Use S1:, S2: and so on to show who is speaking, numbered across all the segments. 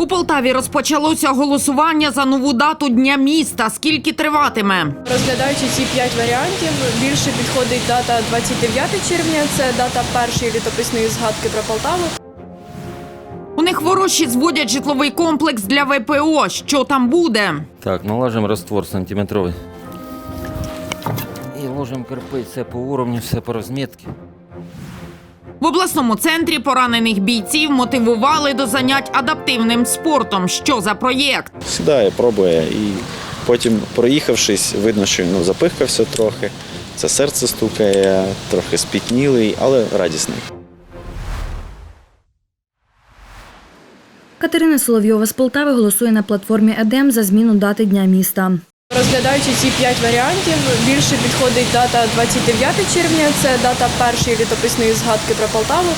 S1: У Полтаві розпочалося голосування за нову дату Дня міста. Скільки триватиме?
S2: Розглядаючи ці п'ять варіантів, більше підходить дата 29 червня. Це дата першої літописної згадки про Полтаву.
S1: У них ворожі зводять житловий комплекс для ВПО. Що там буде?
S3: Так, налажимо раствор сантиметровий. І ложимо кирпич, все по уровню, все по розмітці.
S1: В обласному центрі поранених бійців мотивували до занять адаптивним спортом. Що за проєкт?
S4: сідає, пробує і потім, проїхавшись, видно, що ну, запихкався трохи. Це серце стукає, трохи спітнілий, але радісний.
S5: Катерина Соловйова з Полтави голосує на платформі ЕДЕМ за зміну дати Дня міста.
S2: Розглядаючи ці п'ять варіантів, більше підходить дата 29 червня. Це дата першої літописної згадки про Полтаву.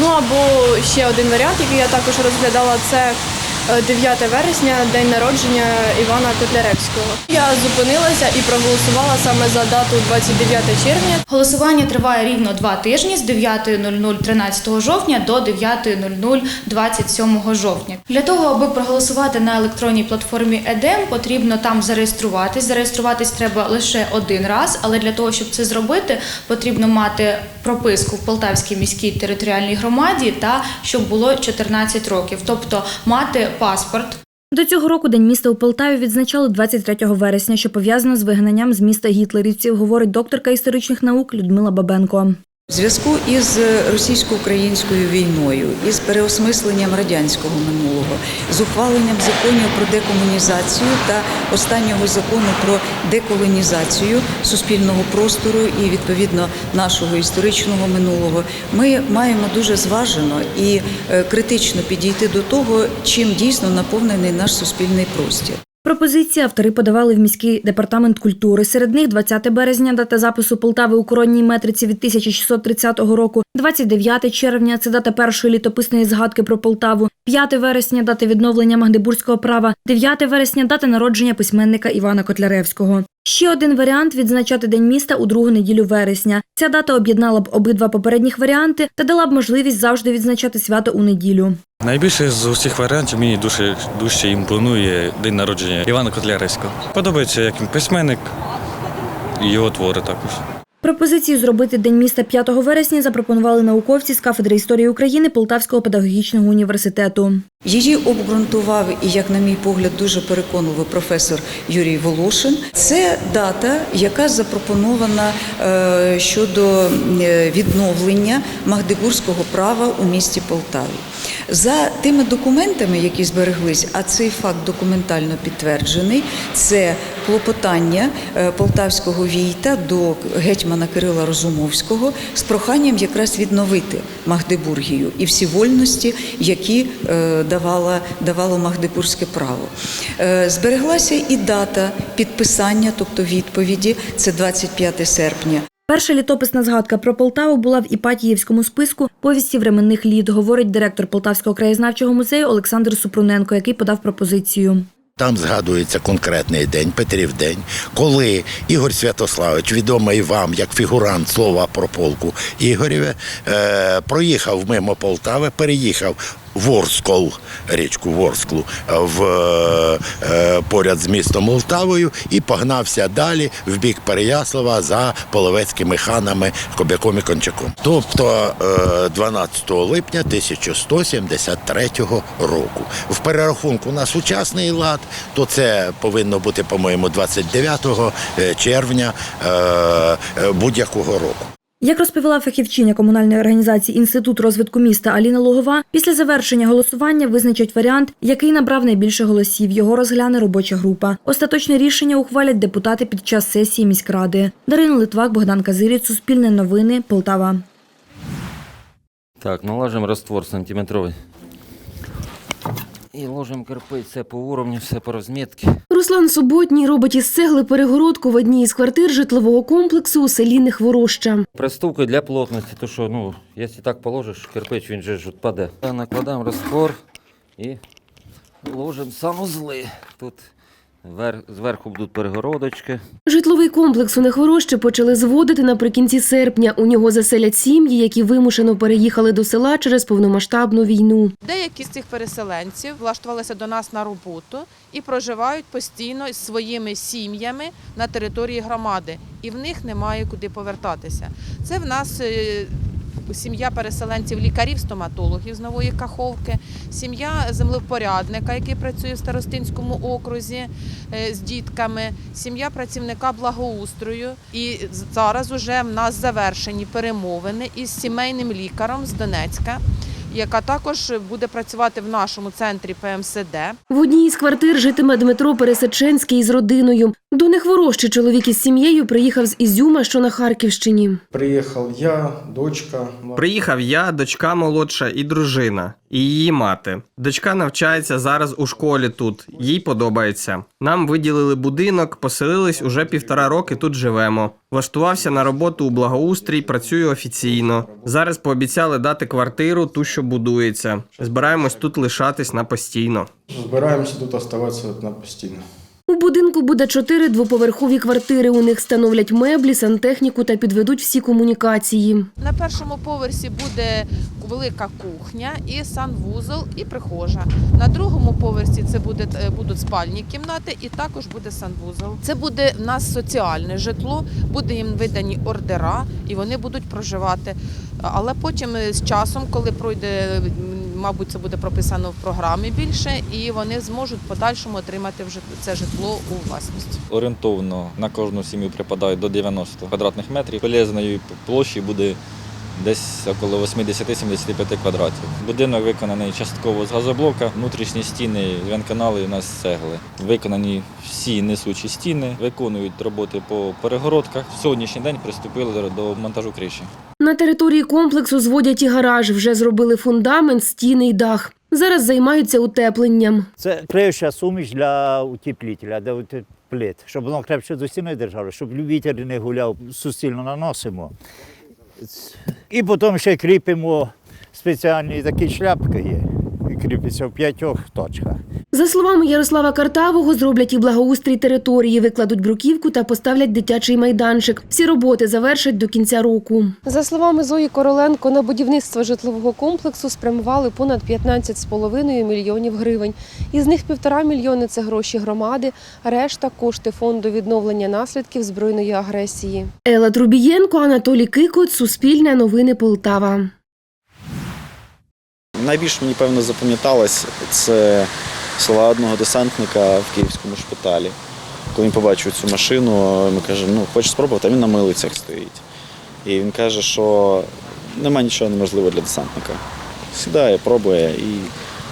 S2: Ну або ще один варіант, який я також розглядала, це 9 вересня, день народження Івана Котляревського. Я зупинилася і проголосувала саме за дату 29 червня.
S6: Голосування триває рівно два тижні з 9.00 13 жовтня до 9.00 27 жовтня. Для того, аби проголосувати на електронній платформі ЕДЕМ, потрібно там зареєструватись. Зареєструватись треба лише один раз, але для того, щоб це зробити, потрібно мати прописку в Полтавській міській територіальній громаді та щоб було 14 років, тобто мати паспорт.
S5: До цього року День міста у Полтаві відзначали 23 вересня, що пов'язано з вигнанням з міста гітлерівців, говорить докторка історичних наук Людмила Бабенко.
S7: В зв'язку із російсько-українською війною, із переосмисленням радянського минулого, з ухваленням законів про декомунізацію та останнього закону про деколонізацію суспільного простору і відповідно нашого історичного минулого, ми маємо дуже зважено і е, критично підійти до того, чим дійсно наповнений наш суспільний простір.
S5: Пропозиції автори подавали в міський департамент культури. Серед них 20 березня дата запису Полтави у коронній метриці від 1630 року, 29 червня це дата першої літописної згадки про Полтаву, 5 вересня дата відновлення магдебурзького права, 9 вересня дата народження письменника Івана Котляревського. Ще один варіант відзначати День міста у другу неділю вересня. Ця дата об'єднала б обидва попередніх варіанти та дала б можливість завжди відзначати свято у неділю.
S8: Найбільше з усіх варіантів мені дуже дужче імпонує день народження Івана Котляревського. Подобається як він письменник його твори також.
S5: Пропозицію зробити День міста 5 вересня запропонували науковці з кафедри історії України Полтавського педагогічного університету.
S7: Її обґрунтував і, як на мій погляд, дуже переконливо професор Юрій Волошин. Це дата, яка запропонована е, щодо е, відновлення магдебурзького права у місті Полтаві. За тими документами, які збереглись, а цей факт документально підтверджений, це клопотання е, полтавського війта до гетьмана Кирила Розумовського з проханням якраз відновити Магдебургію і всі вольності, які е, давала, давало Магдебурзьке право. Е, Збереглася і дата підписання, тобто відповіді, це 25 серпня.
S5: Перша літописна згадка про Полтаву була в Іпатіївському списку повісті временних літ, говорить директор Полтавського краєзнавчого музею Олександр Супруненко, який подав пропозицію.
S9: Там згадується конкретний день, Петрів день, коли Ігор Святославич, відомий вам як фігурант слова про полку Ігорєве, е, проїхав мимо Полтави, переїхав Ворскол, річку Ворсклу, в, е, поряд з містом Полтавою і погнався далі в бік Переяслава за половецькими ханами Кобяком і Кончаком. Тобто е, 12 липня 1173 року. В перерахунку на сучасний лад, то це повинно бути, по-моєму, 29 червня е, е, будь-якого року.
S5: Як розповіла фахівчиня комунальної організації Інститут розвитку міста Аліна Логова, після завершення голосування визначать варіант, який набрав найбільше голосів. Його розгляне робоча група. Остаточне рішення ухвалять депутати під час сесії міськради. Дарина Литвак, Богдан Казиріць, Суспільне новини, Полтава.
S3: Так, налажимо раствор сантиметровий. І ложимо кирпич, все по уровню, все по розмітці.
S10: Руслан Суботній робить із цегли перегородку в одній із квартир житлового комплексу у селі Нехвороща.
S3: Приступки для плотності, то що, ну, якщо так положиш, кирпич він же ж відпаде. Накладаємо раствор і ложимо санузли. Тут. Зверху будуть перегородочки.
S10: Житловий комплекс у Нехворощі почали зводити наприкінці серпня. У нього заселять сім'ї, які вимушено переїхали до села через повномасштабну війну.
S11: Деякі з цих переселенців влаштувалися до нас на роботу і проживають постійно з своїми сім'ями на території громади, і в них немає куди повертатися. Це в нас е, сім'я переселенців лікарів, стоматологів з нової каховки, сім'я землевпорядника, який працює в Старостинському окрузі е, з дітками, сім'я працівника благоустрою. І зараз уже в нас завершені перемовини із сімейним лікарем з Донецька яка також буде працювати в нашому центрі ПМСД.
S10: В одній із квартир житиме Дмитро Пересеченський з родиною. До Нехворощі чоловік із сім'єю приїхав з Ізюма, що на Харківщині.
S12: Приїхав я, дочка.
S13: Приїхав я, дочка молодша і дружина, і її мати. Дочка навчається зараз у школі тут, їй подобається. Нам виділили будинок, поселились уже півтора роки тут живемо. Влаштувався на роботу у благоустрій, працюю офіційно. Зараз пообіцяли дати квартиру, ту, що будується. Збираємось тут лишатись на постійно.
S12: Збираємося тут оставатися на постійно.
S10: Будинку буде чотири двоповерхові квартири. У них встановлять меблі, сантехніку та підведуть всі комунікації.
S11: На першому поверсі буде велика кухня і санвузол, і прихожа. На другому поверсі це буде, е, будуть спальні кімнати і також буде санвузол. Це буде в нас соціальне житло, буде їм видані ордера, і вони будуть проживати. Але потім е, з часом, коли пройде, мабуть, це буде прописано в програмі більше, і вони зможуть в подальшому отримати це житло у власність.
S14: Орієнтовно на кожну сім'ю припадає до 90 квадратних метрів. Полезної площі буде десь около 80-75 квадратів. Будинок виконаний частково з газоблока, внутрішні стіни, венканали у нас з цегли. Виконані всі несучі стіни, виконують роботи по перегородках. В сьогоднішній день приступили до монтажу криші.
S10: На території комплексу зводять і гараж. Вже зробили фундамент, стіни й дах. Зараз займаються утепленням.
S15: Це криюча суміш для утеплителя, для плит, щоб воно крепше до стіни держало, щоб вітер не гуляв, суцільно наносимо. І потім ще кріпимо спеціальні такі шляпки є. І кріпиться в п'ятьох точках.
S10: За словами Ярослава Картавого, зроблять і благоустрій території, викладуть бруківку та поставлять дитячий майданчик. Всі роботи завершать до кінця року.
S16: За словами Зої Короленко, на будівництво житлового комплексу спрямували понад 15,5 мільйонів гривень. Із них півтора мільйони це гроші громади, решта кошти фонду відновлення наслідків збройної агресії.
S10: Ела Трубієнко, Анатолій Кикот, Суспільне новини Полтава.
S4: Найбільш мені певно запам'яталось це слова одного десантника в київському шпиталі. Коли він побачив цю машину, ми каже, ну хочеш спробувати, а він на милицях стоїть. І він каже, що нема нічого неможливого для десантника. Сідає, пробує, і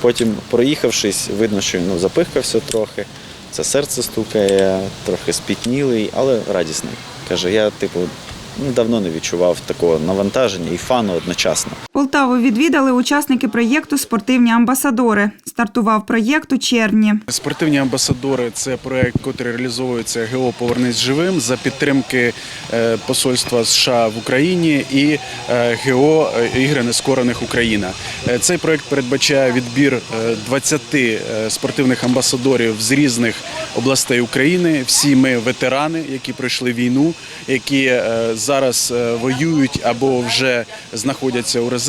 S4: потім, проїхавшись, видно, що він ну, запихкався трохи. Це серце стукає, трохи спітнілий, але радісний. Каже, я, типу, ну, давно не відчував такого навантаження і фану одночасно.
S17: Полтаву відвідали учасники проєкту Спортивні амбасадори. Стартував проєкт у червні.
S12: Спортивні амбасадори це проект, який реалізовується ГО Повернись живим за підтримки е, Посольства США в Україні і е, ГО е, Ігри Нескорених Україна. Цей проект передбачає відбір е, 20 е, спортивних амбасадорів з різних областей України. Всі ми ветерани, які пройшли війну, які зараз воюють або вже знаходяться у резерві.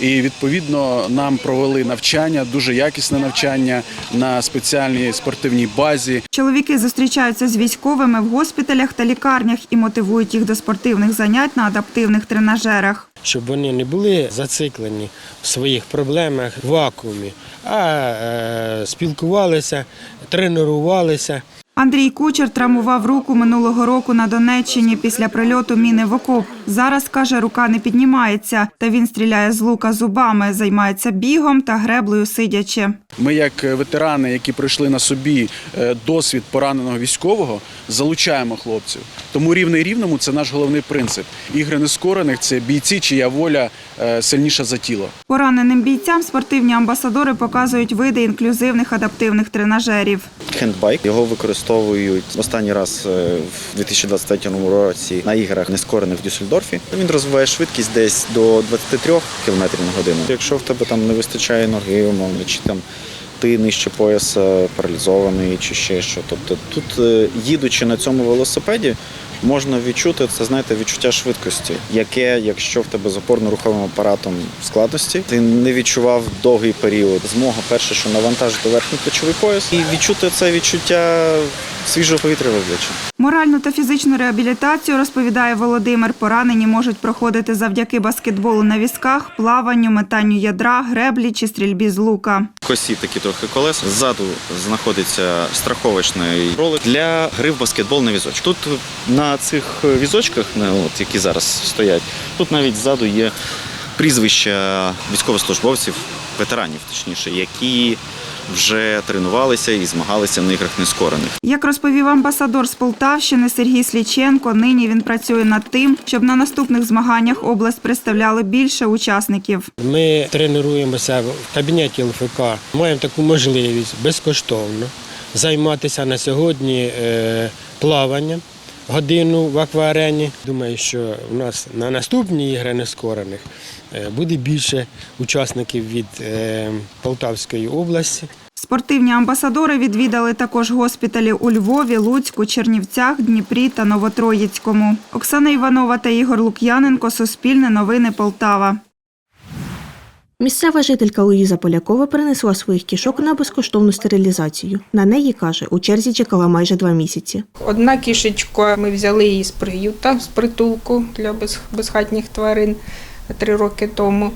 S12: І відповідно нам провели навчання, дуже якісне навчання на спеціальній спортивній базі.
S17: Чоловіки зустрічаються з військовими в госпіталях та лікарнях і мотивують їх до спортивних занять на адаптивних тренажерах.
S18: щоб вони не були зациклені в своїх проблемах в вакуумі, а е, спілкувалися, тренувалися.
S17: Андрій Кучер травмував руку минулого року на Донеччині після прильоту міни в окоп. Зараз каже, рука не піднімається, та він стріляє з лука зубами, займається бігом та греблею сидячи.
S12: Ми, як ветерани, які пройшли на собі е, досвід пораненого військового, залучаємо хлопців. Тому рівний рівному це наш головний принцип. Ігри нескорених це бійці, чия воля е, сильніша за тіло.
S17: Пораненим бійцям спортивні амбасадори показують види інклюзивних адаптивних тренажерів.
S4: Хендбайк його використовують останній раз е, в 2023 році на іграх нескорених в Дюссельдорфі. Він розвиває швидкість десь до 23 км на годину. Якщо в тебе там не вистачає ноги, умовно, чи там ти нижче пояса паралізований чи ще що. Тобто тут, е, їдучи на цьому велосипеді, можна відчути це, знаєте, відчуття швидкості, яке, якщо в тебе з опорно-руховим апаратом складності, ти не відчував довгий період. Змога перше, що навантажити верхній плечовий пояс, і відчути це відчуття свіжого повітря в обличчя.
S17: Моральну та фізичну реабілітацію, розповідає Володимир, поранені можуть проходити завдяки баскетболу на візках, плаванню, метанню ядра, греблі чи стрільбі з лука.
S4: Косі такі трохи колеса. Ззаду знаходиться страховочний ролик для гри в баскетбол на візочку. Тут на цих візочках, от, які зараз стоять, тут навіть ззаду є прізвища військовослужбовців, ветеранів, точніше, які вже тренувалися і змагалися на іграх нескорених.
S17: Як розповів амбасадор з Полтавщини Сергій Сліченко, нині він працює над тим, щоб на наступних змаганнях область представляли більше учасників.
S18: Ми тренуємося в кабінеті ЛФК. Маємо таку можливість безкоштовно займатися на сьогодні е, плаванням. Годину в акварені. Думаю, що у нас на наступні ігри нескорених буде більше учасників від е, Полтавської області.
S17: Спортивні амбасадори відвідали також госпіталі у Львові, Луцьку, Чернівцях, Дніпрі та Новотроїцькому. Оксана Іванова та Ігор Лук'яненко. Суспільне новини Полтава.
S19: Місцева жителька Луїза Полякова принесла своїх кішок на безкоштовну стерилізацію. На неї каже, у черзі чекала майже два місяці.
S20: Одна кішечка, ми взяли її з приюта, з притулку для безхатніх тварин три роки тому.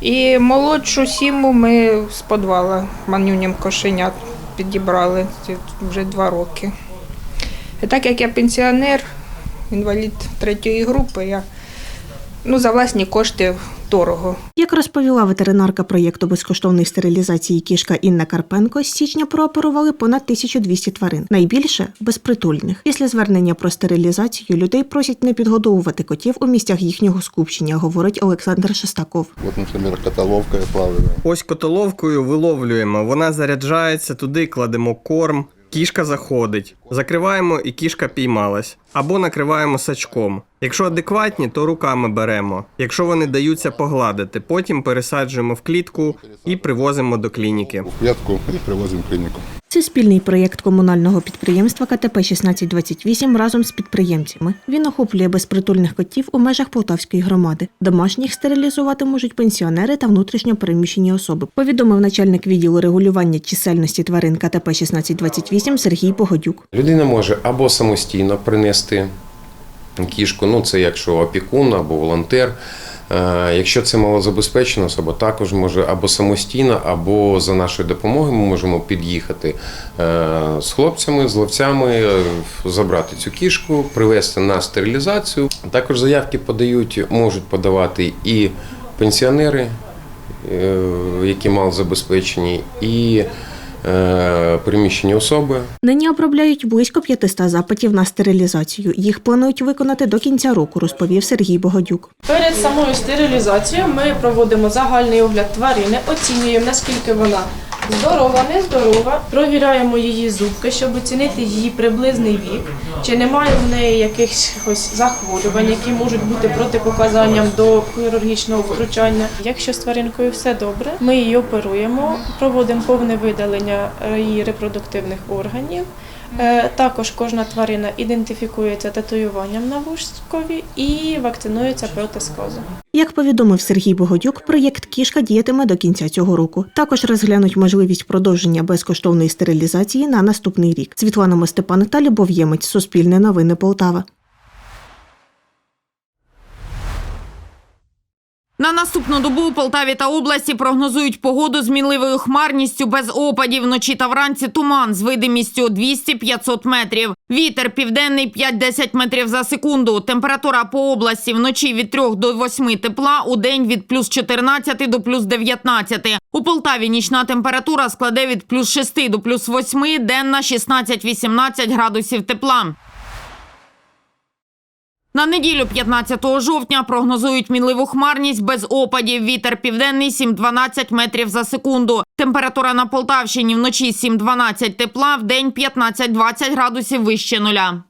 S20: І молодшу сіму ми з підвала манюням кошенят підібрали вже два роки. І так як я пенсіонер, інвалід третьої групи, я ну, за власні кошти дорого.
S19: Як розповіла ветеринарка проєкту безкоштовної стерилізації кішка Інна Карпенко, з січня прооперували понад 1200 тварин, найбільше безпритульних. Після звернення про стерилізацію людей просять не підгодовувати котів у місцях їхнього скупчення, говорить Олександр Шестаков.
S21: Вот, например, котоловка я.
S13: Ось котоловкою виловлюємо. Вона заряджається, туди кладемо корм. Кішка заходить, закриваємо і кішка піймалась. Або накриваємо сачком. Якщо адекватні, то руками беремо. Якщо вони даються погладити, потім пересаджуємо в клітку і привозимо до клініки.
S21: В клетку и привозим в клинику.
S19: Це спільний проєкт комунального підприємства КТП 1628 разом з підприємцями. Він охоплює безпритульних котів у межах Полтавської громади. Домашніх стерилізувати можуть пенсіонери та внутрішньо переміщені особи. Повідомив начальник відділу регулювання чисельності тварин КТП 1628 Сергій Погодюк.
S22: Людина може або самостійно принести кішку, ну це якщо опікун або волонтер. Е, Якщо це малозабезпечена особа, також може або самостійно, або за нашою допомогою ми можемо під'їхати е, з хлопцями, з ловцями, забрати цю кішку, привезти на стерилізацію. Також заявки подають, можуть подавати і пенсіонери, е, які малозабезпечені, і е, особи.
S19: Нині обробляють близько 500 запитів на стерилізацію. Їх планують виконати до кінця року, розповів Сергій Богодюк.
S2: Перед самою стерилізацією ми проводимо загальний огляд тварини, оцінюємо, наскільки вона здорова, нездорова, провіряємо її зубки, щоб оцінити її приблизний вік, чи немає в неї якихось захворювань, які можуть бути протипоказанням до хірургічного втручання. Якщо з тваринкою все добре, ми її оперуємо, проводимо повне видалення е, її репродуктивних органів. Е, Також кожна тварина ідентифікується татуюванням на вушкові і вакцинується проти сказу.
S19: Як повідомив Сергій Богодюк, проєкт Кішка діятиме до кінця цього року. Також розглянуть можливість продовження безкоштовної стерилізації на наступний рік. Світлана Мостепан та Любов Ємець. Суспільне новини Полтава.
S1: На наступну добу у Полтаві та області прогнозують погоду з мінливою хмарністю без опадів. Вночі та вранці туман з видимістю 200-500 метрів. Вітер південний 5-10 метрів за секунду. Температура по області вночі від 3 до 8 тепла, у день від плюс 14 до плюс 19. У Полтаві нічна температура складе від плюс 6 до плюс 8, денна 16-18 градусів тепла. На неділю 15 жовтня прогнозують мінливу хмарність без опадів. Вітер південний 7-12 метрів за секунду. Температура на Полтавщині вночі 7-12 тепла, в день 15-20 градусів вище нуля.